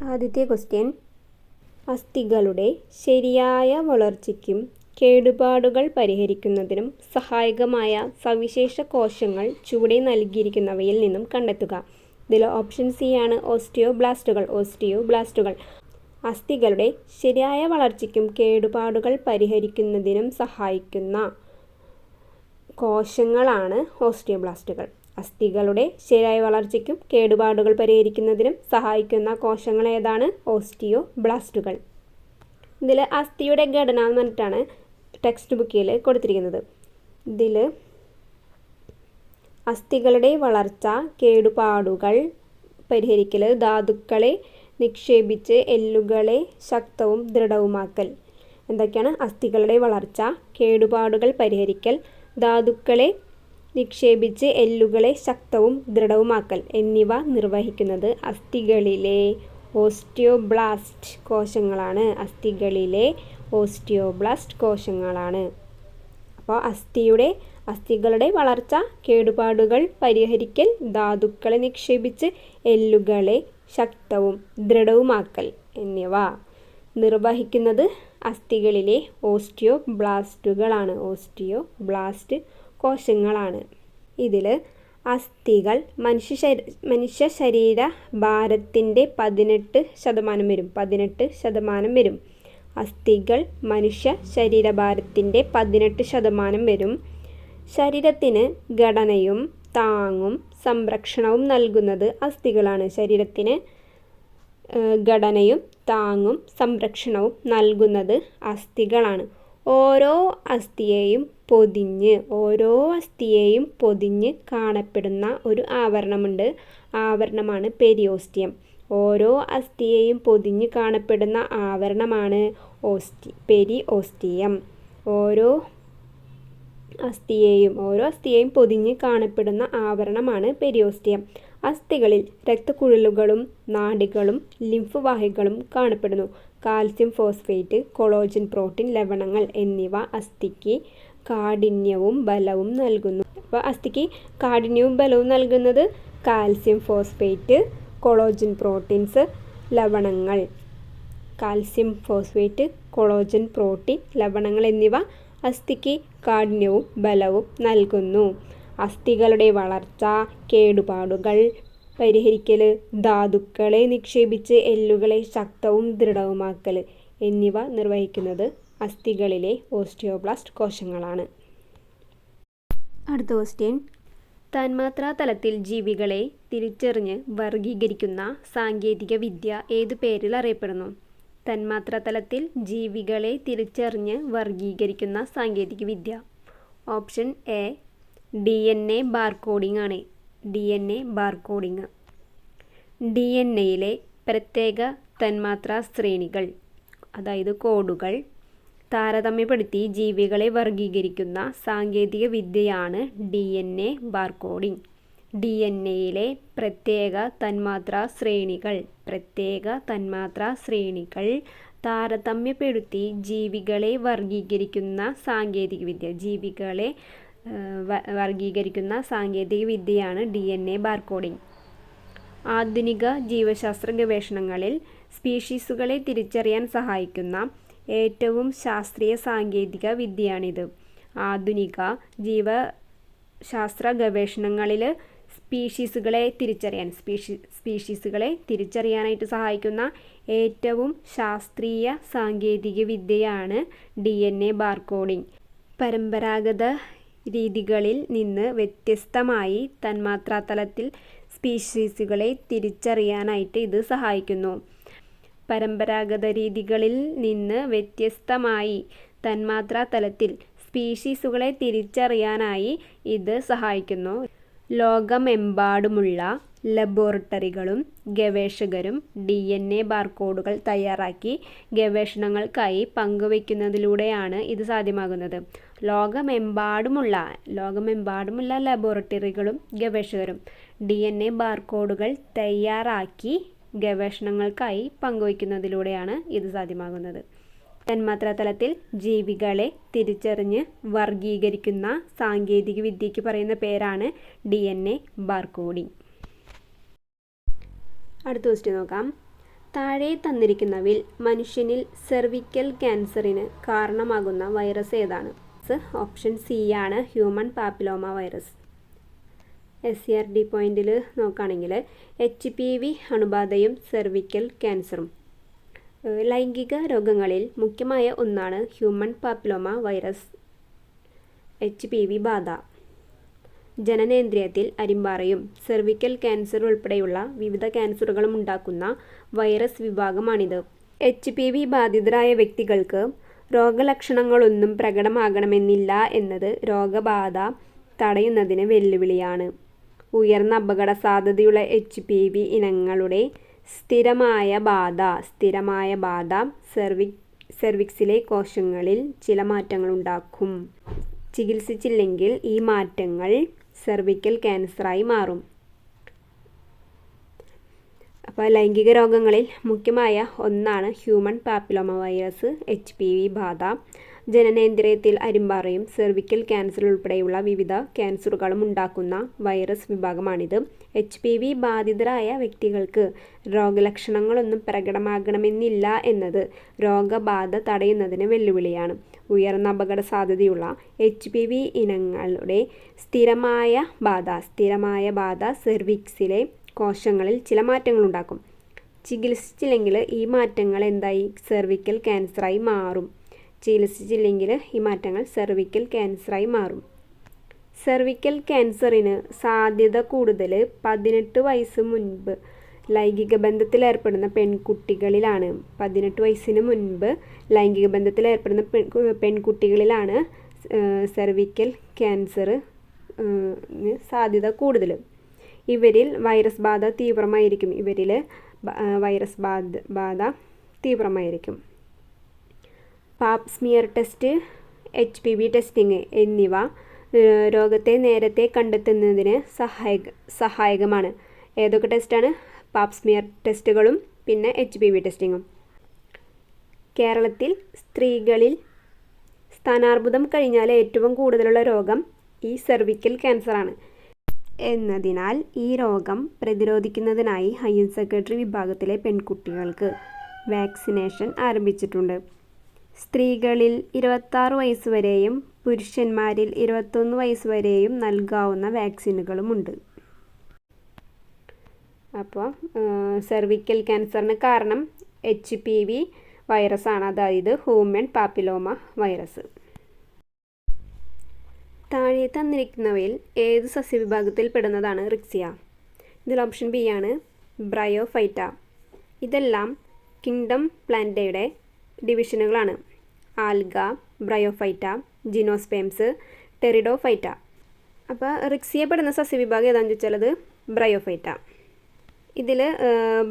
ആദ്യത്തെ ക്വസ്റ്റ്യൻ അസ്ഥികളുടെ ശരിയായ വളർച്ചയ്ക്കും കേടുപാടുകൾ പരിഹരിക്കുന്നതിനും സഹായകമായ സവിശേഷ കോശങ്ങൾ ചുവടെ നൽകിയിരിക്കുന്നവയിൽ നിന്നും കണ്ടെത്തുക. ഇതിൽ ഓപ്ഷൻ സി ആണ് ഓസ്റ്റിയോബ്ലാസ്റ്റുകൾ ഓസ്റ്റിയോബ്ലാസ്റ്റുകൾ അസ്ഥികളുടെ ശരിയായ വളർച്ചയ്ക്കും കേടുപാടുകൾ പരിഹരിക്കുന്നതിനും സഹായിക്കുന്ന കോശങ്ങളാണ് ഓസ്റ്റിയോബ്ലാസ്റ്റുകൾ അസ്ഥികളുടെ ശരിയായ വളർച്ചയ്ക്കും കേടുപാടുകൾ പരിഹരിക്കുന്നതിനും സഹായിക്കുന്ന കോശങ്ങൾ ഏതാണ്? ഓസ്റ്റിയോ ബ്ലാസ്റ്റുകൾ ഇതിൽ അസ്ഥിയുടെ ഘടന എന്ന് പറഞ്ഞിട്ടാണ് ടെക്സ്റ്റ് ബുക്കിൽ കൊടുത്തിരിക്കുന്നത്. ഇതിൽ അസ്ഥികളുടെ വളർച്ച കേടുപാടുകൾ പരിഹരിക്കൽ ധാതുക്കളെ നിക്ഷേപിച്ച് എല്ലുകളെ ശക്തവും ദൃഢവുമാക്കൽ. എന്തൊക്കെയാണ്? അസ്ഥികളുടെ വളർച്ച കേടുപാടുകൾ പരിഹരിക്കൽ ധാതുക്കളെ നിക്ഷേപിച്ച് എല്ലുകളെ ശക്തവും ദൃഢവുമാക്കൽ എന്നിവ നിർവഹിക്കുന്നത് അസ്ഥികളിലെ ഓസ്റ്റിയോബ്ലാസ്റ്റ് കോശങ്ങളാണ്. അസ്ഥികളിലെ ഓസ്റ്റിയോബ്ലാസ്റ്റ് കോശങ്ങളാണ്. അപ്പോൾ അസ്ഥിയുടെ അസ്ഥികളുടെ വളർച്ച കേടുപാടുകൾ പരിഹരിക്കൽ ധാതുക്കളെ നിക്ഷേപിച്ച് എല്ലുകളെ ശക്തവും ദൃഢവുമാക്കൽ എന്നിവ നിർവഹിക്കുന്നത് അസ്ഥികളിലെ ഓസ്റ്റിയോബ്ലാസ്റ്റുകളാണ്. ഓസ്റ്റിയോബ്ലാസ്റ്റ് കോശങ്ങളാണ്. ഇതിൽ അസ്ഥികൾ മനുഷ്യ മനുഷ്യ ശരീര ഭാരത്തിന്റെ പതിനെട്ട് ശതമാനം വരും. പതിനെട്ട് ശതമാനം വരും. അസ്ഥികൾ മനുഷ്യ ശരീരഭാരത്തിന്റെ പതിനെട്ട് ശതമാനം വരും. ശരീരത്തിന് ഘടനയും താങ്ങും സംരക്ഷണവും നൽകുന്നത് അസ്ഥികളാണ്. ശരീരത്തിന് ഘടനയും താങ്ങും സംരക്ഷണവും നൽകുന്നത് അസ്ഥികളാണ്. ഓരോ അസ്ഥിയെയും പൊതിഞ്ഞ് ഓരോ അസ്ഥിയെയും പൊതിഞ്ഞ് കാണപ്പെടുന്ന ഒരു ആവരണമുണ്ട്. ആവരണമാണ് പെരിയോസ്റ്റിയം. ഓരോ അസ്ഥിയെയും പൊതിഞ്ഞ് കാണപ്പെടുന്ന ആവരണമാണ് ഓസ്റ്റി പെരി ഓസ്റ്റിയം ഓരോ അസ്ഥിയെയും ഓരോ അസ്ഥിയെയും പൊതിഞ്ഞ് കാണപ്പെടുന്ന ആവരണമാണ് പെരിയോസ്റ്റിയം. അസ്ഥികളിൽ രക്തക്കുഴലുകളും നാടികളും ലിംഫ് വാഹികളും കാണപ്പെടുന്നു. കാൽസ്യം ഫോസ്ഫേറ്റ് കൊളോജൻ പ്രോട്ടീൻ ലവണങ്ങൾ എന്നിവ അസ്ഥിക്ക് കാഠിന്യവും ബലവും നൽകുന്നു. അപ്പോൾ അസ്ഥിക്ക് കാഠിന്യവും ബലവും നൽകുന്നത് കാൽസ്യം ഫോസ്ഫേറ്റ് കൊളോജൻ പ്രോട്ടീൻസ് ലവണങ്ങൾ. കാൽസ്യം ഫോസ്ഫേറ്റ് കൊളോജൻ പ്രോട്ടീൻ ലവണങ്ങൾ എന്നിവ അസ്ഥിക്ക് കാഠിന്യവും ബലവും നൽകുന്നു. അസ്ഥികളുടെ വളർച്ച കേടുപാടുകൾ പരിഹരിക്കൽ ധാതുക്കളെ നിക്ഷേപിച്ച് എല്ലുകളെ ശക്തവും ദൃഢവുമാക്കൽ എന്നിവ നിർവഹിക്കുന്നത് അസ്ഥികളിലെ ഓസ്റ്റിയോബ്ലാസ്റ്റ് കോശങ്ങളാണ്. അടുത്ത ക്വസ്റ്റ്യൻ തന്മാത്രാ തലത്തിൽ ജീവികളെ തിരിച്ചറിഞ്ഞ് വർഗീകരിക്കുന്ന സാങ്കേതിക വിദ്യ ഏതു പേരിൽ അറിയപ്പെടുന്നു? തന്മാത്രാ തലത്തിൽ ജീവികളെ തിരിച്ചറിഞ്ഞ് വർഗീകരിക്കുന്ന സാങ്കേതിക വിദ്യ. Option A D N A barcoding ആണ്. D N A barcoding. D N എയിലെ പ്രത്യേക തന്മാത്രാ ശ്രേണികൾ അതായത് കോഡുകൾ താരതമ്യപ്പെടുത്തി ജീവികളെ വർഗീകരിക്കുന്ന സാങ്കേതിക വിദ്യയാണ് D N A barcoding. D N എയിലെ പ്രത്യേക തന്മാത്രാ ശ്രേണികൾ പ്രത്യേക തന്മാത്രാ ശ്രേണികൾ താരതമ്യപ്പെടുത്തി ജീവികളെ വർഗീകരിക്കുന്ന സാങ്കേതിക വിദ്യ ജീവികളെ വർഗീകരിക്കുന്ന സാങ്കേതിക വിദ്യയാണ് ഡി എൻ എ ബാർകോഡിംഗ്. ആധുനിക ജീവശാസ്ത്ര ഗവേഷണങ്ങളിൽ സ്പീഷീസുകളെ തിരിച്ചറിയാൻ സഹായിക്കുന്ന ഏറ്റവും ശാസ്ത്രീയ സാങ്കേതിക വിദ്യയാണിത്. ആധുനിക ജീവശാസ്ത്ര ഗവേഷണങ്ങളിൽ സ്പീഷീസുകളെ തിരിച്ചറിയാൻ സ്പീഷി സ്പീഷീസുകളെ തിരിച്ചറിയാനായിട്ട് സഹായിക്കുന്ന ഏറ്റവും ശാസ്ത്രീയ സാങ്കേതിക വിദ്യയാണ് ഡി എൻ എ ബാർകോഡിംഗ് പരമ്പരാഗത രീതികളിൽ നിന്ന് വ്യത്യസ്തമായി തന്മാത്രാതലത്തിൽ സ്പീഷീസുകളെ തിരിച്ചറിയാനായിട്ട് ഇത് സഹായിക്കുന്നു. പരമ്പരാഗത രീതികളിൽ നിന്ന് വ്യത്യസ്തമായി തന്മാത്രാതലത്തിൽ സ്പീഷീസുകളെ തിരിച്ചറിയാനായി ഇത് സഹായിക്കുന്നു. ലോകമെമ്പാടുമുള്ള ലബോറട്ടറികളും ഗവേഷകരും ഡി എൻ എ ബാർകോഡുകൾ തയ്യാറാക്കി ഗവേഷണങ്ങൾക്കായി പങ്കുവയ്ക്കുന്നതിലൂടെയാണ് ഇത് സാധ്യമാകുന്നത്. ലോകമെമ്പാടുമുള്ള ലോകമെമ്പാടുമുള്ള ലബോറട്ടറികളും ഗവേഷകരും ഡി എൻ എ ബാർകോഡുകൾ തയ്യാറാക്കി ഗവേഷണങ്ങൾക്കായി പങ്കുവയ്ക്കുന്നതിലൂടെയാണ് ഇത് സാധ്യമാകുന്നത്. തന്മാത്രാ തലത്തിൽ ജീവികളെ തിരിച്ചറിഞ്ഞ് വർഗീകരിക്കുന്ന സാങ്കേതിക വിദ്യയ്ക്ക് പറയുന്ന പേരാണ് ഡി എൻ എ ബാർകോഡിംഗ് അടുത്ത ക്വസ്റ്റ്യൻ നോക്കാം. താഴെ തന്നിരിക്കുന്നവിൽ മനുഷ്യനിൽ സെർവിക്കൽ ക്യാൻസറിന് കാരണമാകുന്ന വൈറസ് ഏതാണ്? ഓപ്ഷൻ സി ആണ് human papilloma virus S C R D പോയിന്റിൽ നോക്കുകയാണെങ്കിൽ എച്ച് പി വി അണുബാധയും സെർവിക്കൽ ക്യാൻസറും ലൈംഗിക രോഗങ്ങളിൽ മുഖ്യമായ ഒന്നാണ് human papilloma virus H P V ബാധ. ജനനേന്ദ്രിയത്തിൽ അരിമ്പാറയും സെർവിക്കൽ ക്യാൻസർ ഉൾപ്പെടെയുള്ള വിവിധ ക്യാൻസറുകളും ഉണ്ടാക്കുന്ന വൈറസ് വിഭാഗമാണിത്. എച്ച് പി വി ബാധിതരായ വ്യക്തികൾക്ക് രോഗലക്ഷണങ്ങളൊന്നും പ്രകടമാകണമെന്നില്ല എന്നത് രോഗബാധ തടയുന്നതിന് വെല്ലുവിളിയാണ്. ഉയർന്ന അപകട സാധ്യതയുള്ള എച്ച് പി വി ഇനങ്ങളുടെ സ്ഥിരമായ ബാധ സ്ഥിരമായ ബാധ സെർവി സെർവിക്സിലെ കോശങ്ങളിൽ ചില മാറ്റങ്ങളുണ്ടാക്കും ചികിത്സിച്ചില്ലെങ്കിൽ ഈ മാറ്റങ്ങൾ സെർവിക്കൽ ക്യാൻസറായി മാറും. അപ്പോൾ ലൈംഗിക രോഗങ്ങളിൽ മുഖ്യമായ ഒന്നാണ് human papilloma virus H P V ബാധ. ജനനേന്ദ്രിയത്തിൽ അരിമ്പാറയും സെർവിക്കൽ ക്യാൻസർ ഉൾപ്പെടെയുള്ള വിവിധ ക്യാൻസറുകളും ഉണ്ടാക്കുന്ന വൈറസ് വിഭാഗമാണിത്. എച്ച് പി വി ബാധിതരായ വ്യക്തികൾക്ക് രോഗലക്ഷണങ്ങളൊന്നും പ്രകടമാകണമെന്നില്ല എന്നത് രോഗബാധ തടയുന്നതിന് വെല്ലുവിളിയാണ്. ഉയർന്ന അപകട സാധ്യതയുള്ള എച്ച് പി വി ഇനങ്ങളുടെ സ്ഥിരമായ ബാധ സ്ഥിരമായ ബാധ സെർവിക്സിലെ കോശങ്ങളിൽ ചില മാറ്റങ്ങളുണ്ടാക്കും. ചികിത്സിച്ചില്ലെങ്കിൽ ഈ മാറ്റങ്ങൾ എന്തായി? സെർവിക്കൽ ക്യാൻസറായി മാറും. ചികിത്സിച്ചില്ലെങ്കിൽ ഈ മാറ്റങ്ങൾ സെർവിക്കൽ ക്യാൻസറായി മാറും. സെർവിക്കൽ ക്യാൻസറിന് സാധ്യത കൂടുതൽ പതിനെട്ട് വയസ്സ് മുൻപ് ലൈംഗിക ബന്ധത്തിൽ ഏർപ്പെടുന്ന പെൺകുട്ടികളിലാണ്. പതിനെട്ട് വയസ്സിന് മുൻപ് ലൈംഗിക ബന്ധത്തിൽ ഏർപ്പെടുന്ന പെൺ പെൺകുട്ടികളിലാണ് സെർവിക്കൽ ക്യാൻസർ സാധ്യത കൂടുതൽ. ഇവരിൽ വൈറസ് ബാധ തീവ്രമായിരിക്കും. ഇവരിൽ വൈറസ് ബാധ ബാധ തീവ്രമായിരിക്കും. Pap smear test H P V testing എന്നിവ രോഗത്തെ നേരത്തെ കണ്ടെത്തുന്നതിന് സഹായക സഹായകമാണ്. ഏതൊക്കെ ടെസ്റ്റാണ് പാപ്പ് സ്മിയർ ടെസ്റ്റുകളും പിന്നെ എച്ച് പി വി ടെസ്റ്റിങ്ങും കേരളത്തിൽ സ്ത്രീകളിൽ സ്ഥാനാർബുദം കഴിഞ്ഞാൽ ഏറ്റവും കൂടുതലുള്ള രോഗം ഈ സെർവിക്കൽ ക്യാൻസറാണ് എന്നതിനാൽ ഈ രോഗം പ്രതിരോധിക്കുന്നതിനായി ഹയർ സെക്രട്ടറി വിഭാഗത്തിലെ പെൺകുട്ടികൾക്ക് വാക്സിനേഷൻ ആരംഭിച്ചിട്ടുണ്ട്. സ്ത്രീകളിൽ ഇരുപത്താറ് വയസ്സ് വരെയും പുരുഷന്മാരിൽ ഇരുപത്തൊന്ന് വയസ്സ് വരെയും നൽകാവുന്ന വാക്സിനുകളുമുണ്ട്. അപ്പോൾ സെർവിക്കൽ ക്യാൻസറിന് കാരണം എച്ച് പി വി വൈറസാണ് അതായത് ഹ്യൂമൻ പാപ്പിലോമ വൈറസ് താഴെ തന്നിരിക്കുന്നവയിൽ ഏത് സസ്യവിഭാഗത്തിൽ പെടുന്നതാണ് റിക്സിയ? ഇതിൽ ഓപ്ഷൻ ബി ആണ് ബ്രയോഫൈറ്റ. ഇതെല്ലാം കിങ്ഡം പ്ലാന്റയുടെ ഡിവിഷനുകളാണ്. Alga bryophyta gymnosperms pteridophyta. അപ്പോൾ റിക്സിയപ്പെടുന്ന സസ്യവിഭാഗം ഏതാണെന്ന് ചോദിച്ചാൽ അത് ബ്രയോഫൈറ്റ ഇതിൽ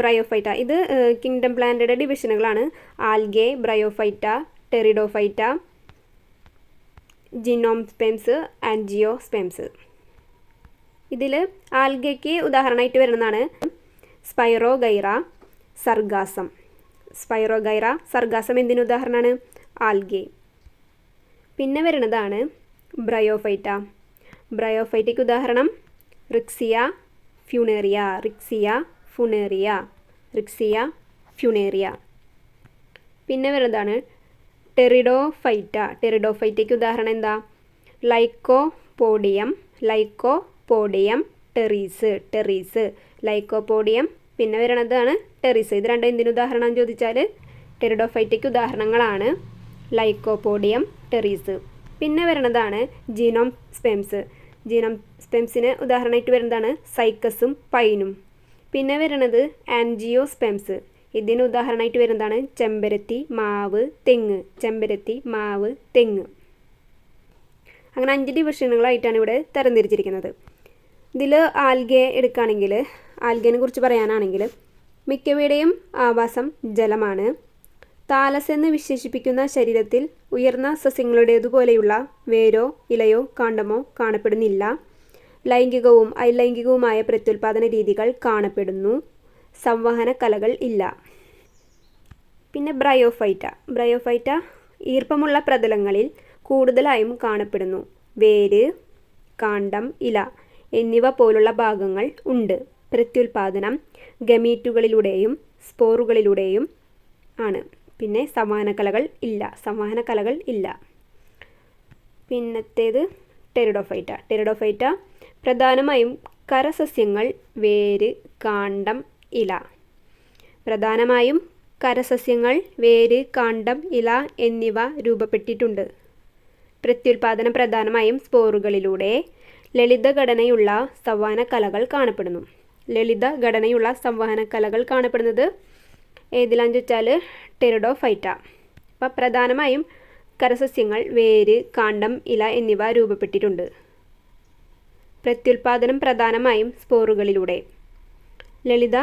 ബ്രയോഫൈറ്റ. ഇത് kingdom planted ഡിവിഷനുകളാണ്. Algae bryophyta pteridophyta gymnosperms angiosperms ഇതിൽ ആൽഗയ്ക്ക് ഉദാഹരണമായിട്ട് വരുന്നതാണ് സ്പൈറോ ഗൈറ സർഗാസം. സ്പൈറോഗൈറ സർഗാസം എന്തിന് ഉദാഹരണമാണ്? ആൽഗെ. പിന്നെ വരുന്നതാണ് ബ്രയോഫൈറ്റ. ബ്രയോഫൈറ്റയ്ക്ക് ഉദാഹരണം റിക്സിയ ഫ്യൂണേറിയ റിക്സിയ ഫുണേറിയ റിക്സിയ ഫ്യൂണേറിയ. പിന്നെ വരുന്നതാണ് ടെറിഡോഫൈറ്റ. ടെറിഡോഫൈറ്റയ്ക്ക് ഉദാഹരണം എന്താ? Lycopodium lycopodium pteris pteris lycopodium. പിന്നെ വരുന്നതാണ് ടെറീസ്. ഇത് രണ്ടും എന്തിനു ഉദാഹരണം ചോദിച്ചാൽ ടെറിഡോഫൈറ്റയ്ക്ക് ഉദാഹരണങ്ങളാണ്. Lycopodium pteris. പിന്നെ വരുന്നതാണ് ജീനോം സ്പെംസ് ജീനോം സ്പെംസിന് ഉദാഹരണമായിട്ട് വരുന്നതാണ് സൈക്കസും പൈനും പിന്നെ വരുന്നത് ആൻജിയോ സ്പെംസ് ഇതിന് ഉദാഹരണമായിട്ട് വരുന്നതാണ് ചെമ്പരത്തി മാവ് തെങ്ങ്. ചെമ്പരത്തി മാവ് തെങ്ങ്. അങ്ങനെ അഞ്ച് ഡിവിഷനുകളായിട്ടാണ് ഇവിടെ തരംതിരിച്ചിരിക്കുന്നത്. ഇതിൽ ആൽഗെ എടുക്കുകയാണെങ്കിൽ ആൽഗേനെ കുറിച്ച് പറയാനാണെങ്കിൽ മിക്കവയുടെയും ആവാസം ജലമാണ്. താലസ് എന്ന് വിശേഷിപ്പിക്കുന്ന ശരീരത്തിൽ ഉയർന്ന സസ്യങ്ങളുടേതുപോലെയുള്ള വേരോ ഇലയോ കാണ്ഡമോ കാണപ്പെടുന്നില്ല. ലൈംഗികവും അലൈംഗികവുമായ പ്രത്യുൽപാദന രീതികൾ കാണപ്പെടുന്നു. സംവഹന കലകൾ ഇല്ല. പിന്നെ ബ്രയോഫൈറ്റ. ബ്രയോഫൈറ്റ ഈർപ്പമുള്ള പ്രതലങ്ങളിൽ കൂടുതലായും കാണപ്പെടുന്നു. വേര് കാണ്ഡം ഇല എന്നിവ പോലുള്ള ഭാഗങ്ങൾ ഉണ്ട്. പ്രത്യുൽപാദനം ഗമീറ്റുകളിലൂടെയും സ്പോറുകളിലൂടെയും ആണ്. പിന്നെ സംവഹന കലകൾ ഇല്ല. സംവഹന കലകൾ ഇല്ല. പിന്നത്തേത് ടെറിഡോഫൈറ്റ. ടെറിഡോഫൈറ്റ പ്രധാനമായും കരസസ്യങ്ങൾ വേര് കാണ്ഡം ഇല. പ്രധാനമായും കരസസ്യങ്ങൾ വേര് കാണ്ഡം ഇല എന്നിവ രൂപപ്പെട്ടിട്ടുണ്ട്. പ്രത്യുൽപാദനം പ്രധാനമായും സ്പോറുകളിലൂടെ ലളിതഘടനയുള്ള സവാന കലകൾ കാണപ്പെടുന്നു. ലളിത ഘടനയുള്ള സംവഹന കലകൾ കാണപ്പെടുന്നത്. ഏതിലാന്ന് വെച്ചാൽ ടെറിഡോഫൈറ്റ. അപ്പം പ്രധാനമായും കരസസ്യങ്ങൾ വേര് കാണ്ഡം ഇല എന്നിവ രൂപപ്പെട്ടിട്ടുണ്ട്. പ്രത്യുൽപാദനം പ്രധാനമായും സ്പോറുകളിലൂടെ. ലളിത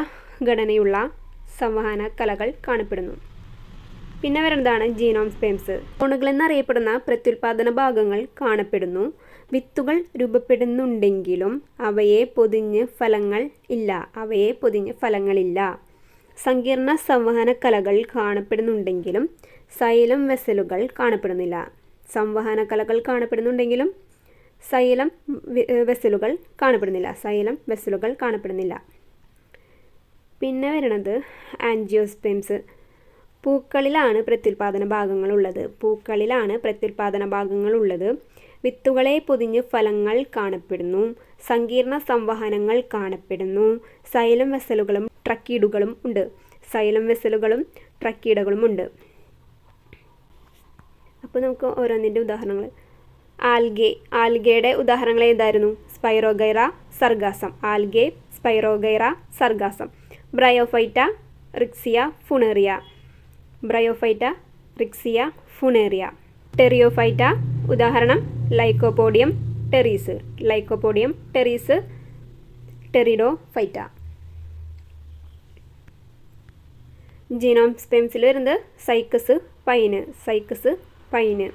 ഘടനയുള്ള സംവഹന കലകൾ കാണപ്പെടുന്നു. പിന്നെ വരുന്നതാണ് ജീനോം സ്പേംസ്. ഫോണുകൾ എന്നറിയപ്പെടുന്ന പ്രത്യുൽപാദന ഭാഗങ്ങൾ കാണപ്പെടുന്നു. വിത്തുകൾ രൂപപ്പെടുന്നുണ്ടെങ്കിലും അവയെ പൊതിഞ്ഞ് ഫലങ്ങൾ ഇല്ല. അവയെ പൊതിഞ്ഞ് ഫലങ്ങളില്ല സങ്കീർണ സംവഹന കലകൾ കാണപ്പെടുന്നുണ്ടെങ്കിലും സൈലം വെസലുകൾ കാണപ്പെടുന്നില്ല. സംവഹന കലകൾ കാണപ്പെടുന്നുണ്ടെങ്കിലും സൈലം വെസലുകൾ കാണപ്പെടുന്നില്ല. സൈലം വെസലുകൾ കാണപ്പെടുന്നില്ല. പിന്നെ വരുന്നത് ആൻജിയോസ്പെംസ് പൂക്കളിലാണ് പ്രത്യുൽപാദന ഭാഗങ്ങളുള്ളത് പൂക്കളിലാണ് പ്രത്യുൽപാദന ഭാഗങ്ങളുള്ളത് വിത്തുകളെ പൊതിഞ്ഞ് ഫലങ്ങൾ കാണപ്പെടുന്നു. സങ്കീർണ സംവഹനങ്ങൾ കാണപ്പെടുന്നു. സൈലം വെസലുകളും ട്രക്കീഡുകളും ഉണ്ട്. സൈലം വെസലുകളും ട്രക്കീഡുകളും ഉണ്ട്. അപ്പോൾ നമുക്ക് ഓരോന്നിന്റെ ഉദാഹരണങ്ങൾ. ആൽഗെ ആൽഗയുടെ ഉദാഹരണങ്ങൾ ഏതായിരുന്നു spirogyra sargassum. Algae spirogyra sargassum. Bryophyta riccia funaria. Bryophyta riccia funaria. Pteridophyta ഉദാഹരണം lycopodium pteris lycopodium pteris pteridophyta genome സ്പെംസിൽ വരുന്നത് സൈക്കസ് പൈന് സൈക്കസ് പൈന്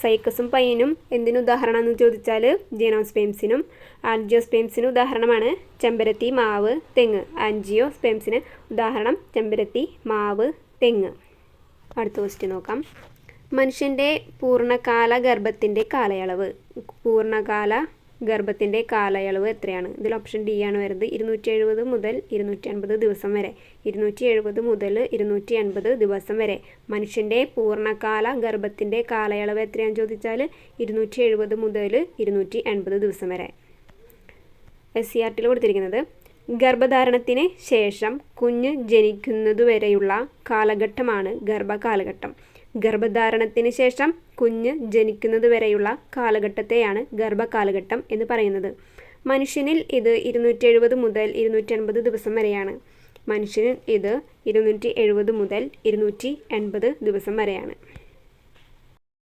സൈക്കസും പൈനും എന്തിനു ഉദാഹരണമെന്ന് ചോദിച്ചാൽ ജീനോം സ്പെംസിനും ആൻജിയോ സ്പെംസിന് ഉദാഹരണമാണ് ചെമ്പരത്തി മാവ് തെങ്ങ്. ആൻജിയോ സ്പെംസിന് ഉദാഹരണം ചെമ്പരത്തി മാവ് തെങ്ങ്. അടുത്ത ക്വസ്റ്റ്യൻ നോക്കാം. മനുഷ്യന്റെ പൂർണകാല ഗർഭത്തിന്റെ കാലയളവ്. പൂർണകാല ഗർഭത്തിന്റെ കാലയളവ് എത്രയാണ്? ഇതിൽ ഓപ്ഷൻ ഡി ആണ് വരുന്നത്. ഇരുന്നൂറ്റി എഴുപത് മുതൽ ഇരുന്നൂറ്റി അൻപത് ദിവസം വരെ. ഇരുന്നൂറ്റി എഴുപത് മുതൽ ഇരുന്നൂറ്റി അൻപത് ദിവസം വരെ. മനുഷ്യന്റെ പൂർണകാല ഗർഭത്തിന്റെ കാലയളവ് എത്രയാണെന്ന് ചോദിച്ചാൽ ഇരുന്നൂറ്റി എഴുപത് മുതൽ ഇരുന്നൂറ്റി എൺപത് ദിവസം വരെ. എസ് സി ആർ ടിയിൽ കൊടുത്തിരിക്കുന്നത് ഗർഭധാരണത്തിന് ശേഷം കുഞ്ഞ് ജനിക്കുന്നതുവരെയുള്ള കാലഘട്ടമാണ് ഗർഭകാലഘട്ടം. ഗർഭധാരണത്തിന് ശേഷം കുഞ്ഞ് ജനിക്കുന്നത് വരെയുള്ള കാലഘട്ടത്തെയാണ് ഗർഭകാലഘട്ടം എന്ന് പറയുന്നത്. മനുഷ്യനിൽ ഇത് ഇരുന്നൂറ്റി എഴുപത് മുതൽ ഇരുന്നൂറ്റി എൺപത് ദിവസം വരെയാണ്. മനുഷ്യനിൽ ഇത് ഇരുന്നൂറ്റി എഴുപത് മുതൽ ഇരുന്നൂറ്റി എൺപത് ദിവസം വരെയാണ്.